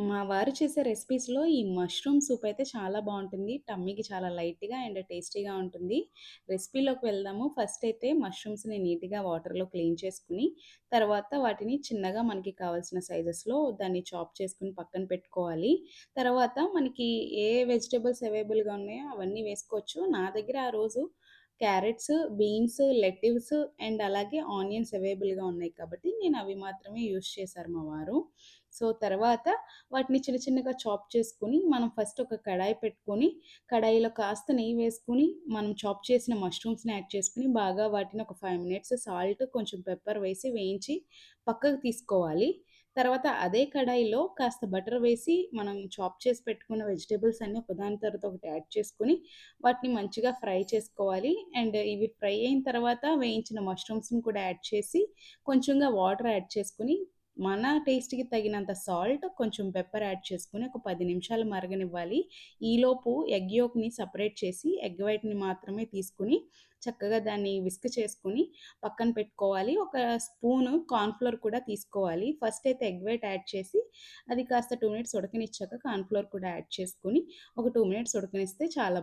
మా వారు చేసే రెసిపీస్‌లో ఈ మష్రూమ్ సూప్ అయితే చాలా బాగుంటుంది టమ్మీకి చాలా లైట్‌గా అండ్ టేస్టీగా ఉంటుంది. రెసిపీలోకి వెళ్దాము. ఫస్ట్ అయితే మష్రూమ్స్‌ని నీట్‌గా వాటర్‌లో క్లీన్ చేసుకుని తర్వాత వాటిని చిన్నగా మనకి కావాల్సిన సైజెస్‌లో దాన్ని చాప్ చేసుకుని పక్కన పెట్టుకోవాలి. తర్వాత మనకి ఏ వెజిటేబుల్స్ అవైలబుల్‌గా ఉన్నాయో అవన్నీ వేసుకోవచ్చు. నా దగ్గర ఆ రోజు క్యారెట్స్, బీన్స్, లెటివ్స్ అండ్ అలాగే ఆనియన్స్ అవైలబుల్‌గా ఉన్నాయి కాబట్టి నేను అవి మాత్రమే యూస్ చేశారు మా వారు. సో, తర్వాత వాటిని చిన్న చిన్నగా చాప్ చేసుకొని, మనం ఫస్ట్ ఒక కడాయి పెట్టుకొని, కడాయిలో కాస్త నెయ్యి వేసుకొని, మనం చాప్ చేసిన మష్రూమ్స్‌ని యాడ్ చేసుకొని, బాగా వాటిని ఒక ఫైవ్ మినిట్స్ సాల్ట్, కొంచెం పెప్పర్ వేసి వేయించి పక్కకు తీసుకోవాలి. తర్వాత అదే కడాయిలో కాస్త బటర్ వేసి, మనం చాప్ చేసి పెట్టుకున్న వెజిటేబుల్స్ అన్నీ ఒకదాని తర్వాత ఒకటి యాడ్ చేసుకొని, వాటిని మంచిగా ఫ్రై చేసుకోవాలి. అండ్ ఇవి ఫ్రై అయిన తర్వాత వేయించిన మష్రూమ్స్‌ని కూడా యాడ్ చేసి, కొంచెంగా వాటర్ యాడ్ చేసుకొని, మన టేస్ట్‌కి తగినంత సాల్ట్, కొంచెం పెప్పర్ యాడ్ చేసుకొని ఒక పది నిమిషాలు మరగనివ్వాలి. ఈలోపు ఎగ్ యోక్ని సపరేట్ చేసి, ఎగ్ వైట్‌ని మాత్రమే తీసుకొని, చక్కగా దాన్ని విస్క్ చేసుకొని పక్కన పెట్టుకోవాలి. ఒక స్పూను కార్న్ఫ్లోర్ కూడా తీసుకోవాలి. ఫస్ట్ అయితే ఎగ్ వైట్ యాడ్ చేసి, అది కాస్త టూ మినిట్స్ ఉడకనిచ్చాక కార్న్ఫ్లోర్ కూడా యాడ్ చేసుకొని, ఒక టూ మినిట్స్ ఉడకనిస్తే చాలా